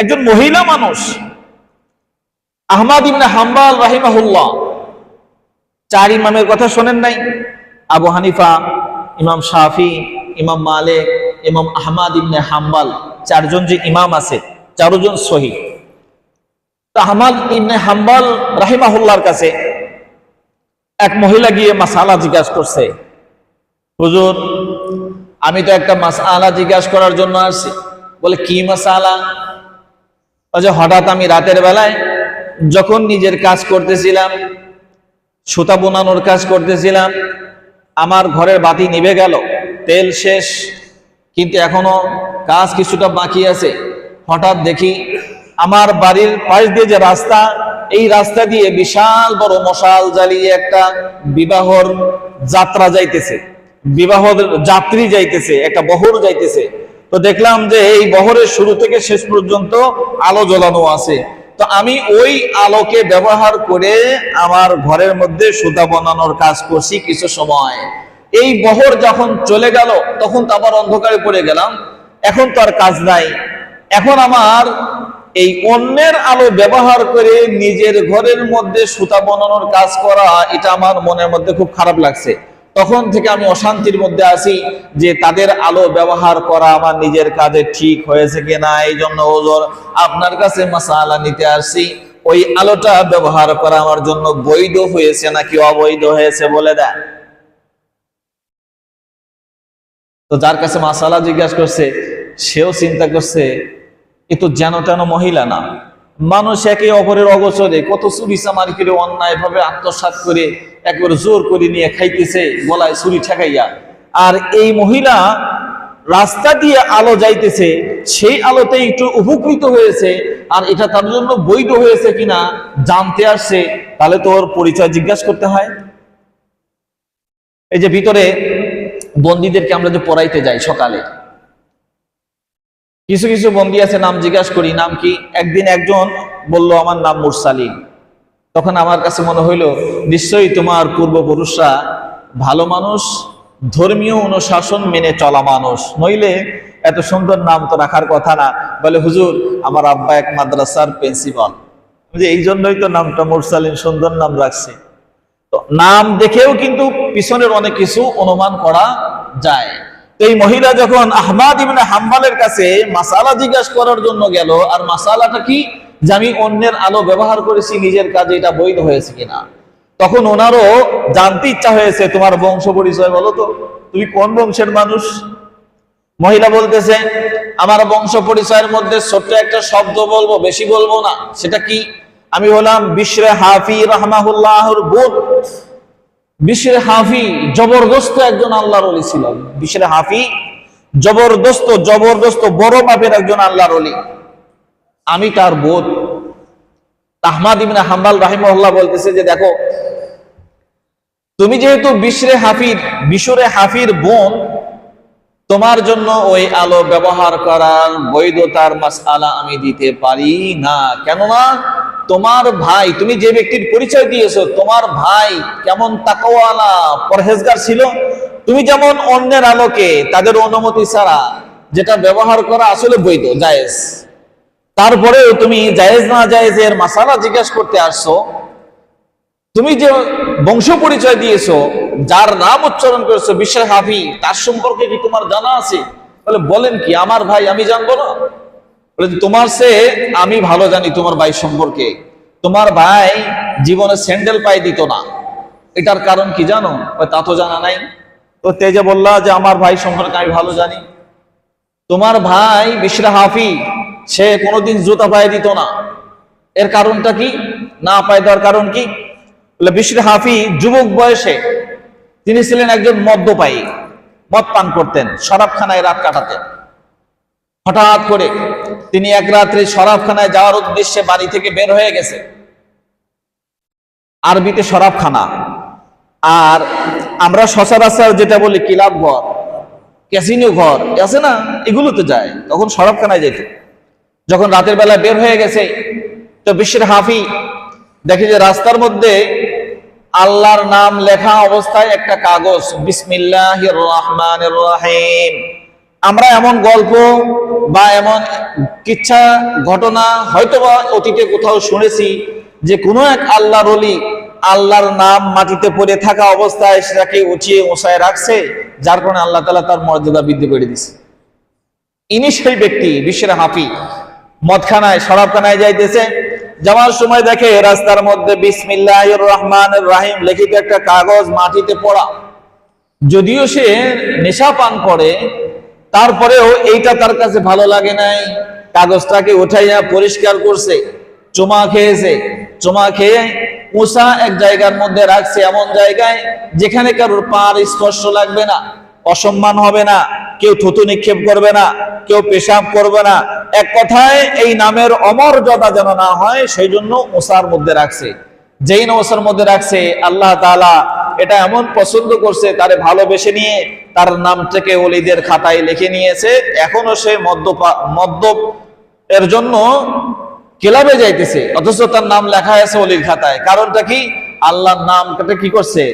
একজন মহিলা মানুষ, আহমাদ ইবনে হাম্বাল রাহিমাহুল্লাহ। চার ইমামের কথা শোনেন নাই? আবু হানিফা, ইমাম শাফি, ইমাম মালিক, ইমাম আহমাদ ইবনে হাম্বাল, চারজন যে ইমাম আছে, চারজন সহি। আহমাদ ইবনে হাম্বাল রাহিমাহুল্লাহর কাছে এক মহিলা গিয়ে মাসালা জিজ্ঞাসা করছে, হুজুর, আমি তো একটা মাসালা জিজ্ঞাসা করার জন্য আসছি। বলে, কি মশালা? যে হঠাৎ আমি রাতের বেলায় যখন নিজের কাজ করতেছিলাম, সুতা বোনানোর কাজ করতেছিলাম, আমার ঘরের বাতি নিভে গেল, তেল শেষ, কিন্তু এখনও কাজ কিছুটা বাকি আছে। হঠাৎ দেখি আমার বাড়ির পাশ দিয়ে যে রাস্তা, এই রাস্তা দিয়ে বিশাল বড় মশাল জ্বালিয়ে একটা বিবাহর যাত্রা যাইতেছে। বিবাহর যাত্রী যাইতেছে, একটা বহর যাইতেছে। তো দেখলাম যে এই বহরের শুরু থেকে শেষ পর্যন্ত আলো জ্বলানো আছে। তো আমি ওই আলোকে ব্যবহার করে আমার ঘরের মধ্যে সুতা বানানোর কাজ করছি কিছু সময়। এই বহর যখন চলে গেল, তখন তো আবার অন্ধকারে পড়ে গেলাম। এখন তো আর কাজ নাই। এখন আমার এই অন্যের আলো ব্যবহার করে নিজের ঘরের মধ্যে সুতা বানানোর কাজ করা, এটা আমার মনের মধ্যে খুব খারাপ লাগছে। তখন থেকে আমি অশান্তির মধ্যে আছি যে তাদের আলো ব্যবহার করা আমার নিজের কাজে ঠিক হয়েছে কিনা এই জন্য ওজোর আপনার কাছে মাসালা নিতে আসছি। ওই আলোটা ব্যবহার করা আমার জন্য বৈধ হয়েছে নাকি অবৈধ হয়েছে বলে দেয় তো যার কাছে মাসালা জিজ্ঞাসা করছে, সেও চিন্তা করছে, এ তো যেন তেন মহিলা না। মানুষ একে অপরের অগোচরে কত চুরি চামারি করে অন্যায় ভাবে আত্মসাত করে একবার জোর করে নিয়ে খাইতেছে, গলায় ছুরি ঠেকাইয়া। আর এই মহিলা রাস্তা দিয়ে আলো যাইতেছে, সেই আলোতে একটু উপকৃত হয়েছে, আর এটা তার জন্য বৈধ হয়েছে কিনা জানতে আসছে, তাহলে তোর পরিচয় জিজ্ঞাসা করতে হয়। এই যে ভিতরে বন্দীদেরকে আমরা যে পড়াইতে যাই সকালে। কিছু কিছু বন্দী আছে, নাম জিজ্ঞাসা করি, নাম কি? একদিন একজন বলল, আমার নাম মুরসালিন। তখন আমার কাছে মনে হইল, নিশ্চয়ই তোমার পূর্বপুরুষরা ভালো মানুষ, ধর্মীয় অনুশাসন মেনে চলা মানুষ। নইলে এত সুন্দর নাম তো রাখার কথা না। বলে, হুজুর, আমার আব্বা এক মাদ্রাসার প্রিন্সিপাল। যে এই জন্যই তো নামটা মুরসালিন, সুন্দর নাম রাখছে। তো নাম দেখেও কিন্তু পিছনের অনেক কিছু অনুমান করা যায়। তো এই মহিলা যখন আহমাদ ইবনে হাম্বালের কাছে মাসালা জিজ্ঞাসা করার জন্য গেল, আর মাসালাটা কি? যে আমি অন্যের আলো ব্যবহার করেছি, নিজের কাজে এটা বৈধ হয়েছে কিনা? তখন ওনারও জানতে ইচ্ছা হয়েছে, তোমার বংশ পরিচয় বলো তো, তুমি কোন বংশের মানুষ? মহিলা বলতেছে, আমার বংশ পরিচয়ের মধ্যে ছোট্ট একটা শব্দ বলব, বেশি বলব না। সেটা কি? আমি হলাম বিশ্রে হাফি রহমাহুল্লাহর বোধ বিশ্রে হাফি জবরদস্ত একজন আল্লাহর অলি ছিল বিশ্রে হাফি জবরদস্ত জবরদস্ত, বড় মাপের একজন আল্লাহর অলি আমি তার বোধ আহমাদ ইবনে হাম্বাল রাহিমহল্লাহ বলতেছে যে, দেখো, তুমি যেহেতু বিশ্রে হাফির বিশুরে হাফির বোন, তোমার জন্য ওই আলো ব্যবহার করার বৈধতার মাসআলা আমি দিতে পারি না। কেননা, তোমার ভাই, তুমি যে ব্যক্তির পরিচয় দিয়েছ, তোমার ভাই কেমন তাকওয়ালা, পরহেজগার ছিল? তুমি যেমন অন্যের আলোকে তাদের অনুমতি ছাড়া, যেটা ব্যবহার করা আসলে বৈধ, জায়েজ। তারপরেও তুমি জায়েজ না জায়েজের মাসালা জিজ্ঞাসা করতে আসছো, তুমি যে বংশ পরিচয় দিয়েছ, যার নাম উচ্চারণ করেছ বিশ্বের হাফি, তার সম্পর্কে কি তোমার জানা আছে? বলে, বলেন কি, আমার ভাই, আমি জানব না। তোমার সে, আমি ভালো জানি তোমার ভাই সম্পর্কে। তোমার ভাই জীবনে স্যান্ডেল পায়ে দিত না। এটার কারণ কি জানো? তা তো জানা নাই। তো তেজে বললা যে, আমার ভাই সম্পর্কে আমি ভালো জানি। তোমার ভাই বিশরা হাফি সে কোনোদিন জুতা পায়ে দিত না। এর কারণটা কি? না পায়ে দেওয়ার কারণ কি? বলে বিশরা হাফি যুবক বয়সে তিনি ছিলেন একজন মদ্যপায়ী, মদ পান করতেন, শরাবখানায় রাত কাটাতেন। হঠাৎ করে তিনি এক রাত্রে শরাবখানায় যাওয়ার উদ্দেশ্যে বাড়ি থেকে বের হয়ে গেছে। আরবিতে শরাবখানা। আর আমরা সচরাচর যেটা বলি কিলাব ঘর, ক্যাসিনো ঘর, আছে না? এগুলোতে যায়, তখন শরাবখানায় যেত যখন রাতের বেলা বের হয়ে গেছে, তো বিশ্বের হাফি দেখে যে রাস্তার মধ্যে আল্লাহর নাম লেখা অবস্থায় একটা কাগজ বিসমিল্লাহ রহমান রাহিম আমরা এমন গল্প বা এমন কিচ্ছা ঘটনা হয়তোবা অতীতে কোথাও শুনেছি যে কোনো এক আল্লাহর অলি আল্লাহর নাম মাটিতে পড়ে থাকা অবস্থায় সেটাকে উঁচিয়ে ওসায় রাখছে, যার কারণে আল্লাহ তালা তার মর্যাদা বৃদ্ধি করে দিছে ইনি সেই ব্যক্তি, বিশ্বের হাফি। মদখানায়, শরাবখানায় যাইতেছে। যাওয়ার সময় দেখে রাস্তার মধ্যে বিসমিল্লাহ রহমান রাহিম লিখিত একটা কাগজ মাটিতে পড়া। যদিও সে নেশা পান করে, তারপরেও এইটা তার কাছে ভালো লাগে নাই। কাগজটাকে উঠাইয়া পরিষ্কার করছে, চুমা খেয়েছে। চুমা খেয়ে উষা এক জায়গার মধ্যে রাখছে এমন জায়গায় যেখানে কারোর পার স্পর্শ লাগবে না, অসম্মান হবে না। কেউ থুতু নিক্ষেপ করবে না, কেউ পেশাব করবে না। এক কথায় এই নামের অমর্যাদা যেন না হয় সেই জন্য উষার মধ্যে রাখছে। যেই নমসার মধ্যে রাখছে, আল্লাহ তাআলা এটা এমন পছন্দ করছে, তারে ভালোবেসে নিয়ে তার নামটাকে ওলিদের খাতায় লিখে নিয়েছে। এখনও সে মদ্যপা, মদ্যপ এর জন্য ক্লাবে যাইতেছে, অথচ তার নাম লেখা আছে অলির খাতায়। কারণটা কি? আল্লাহর নামটা কি করছে?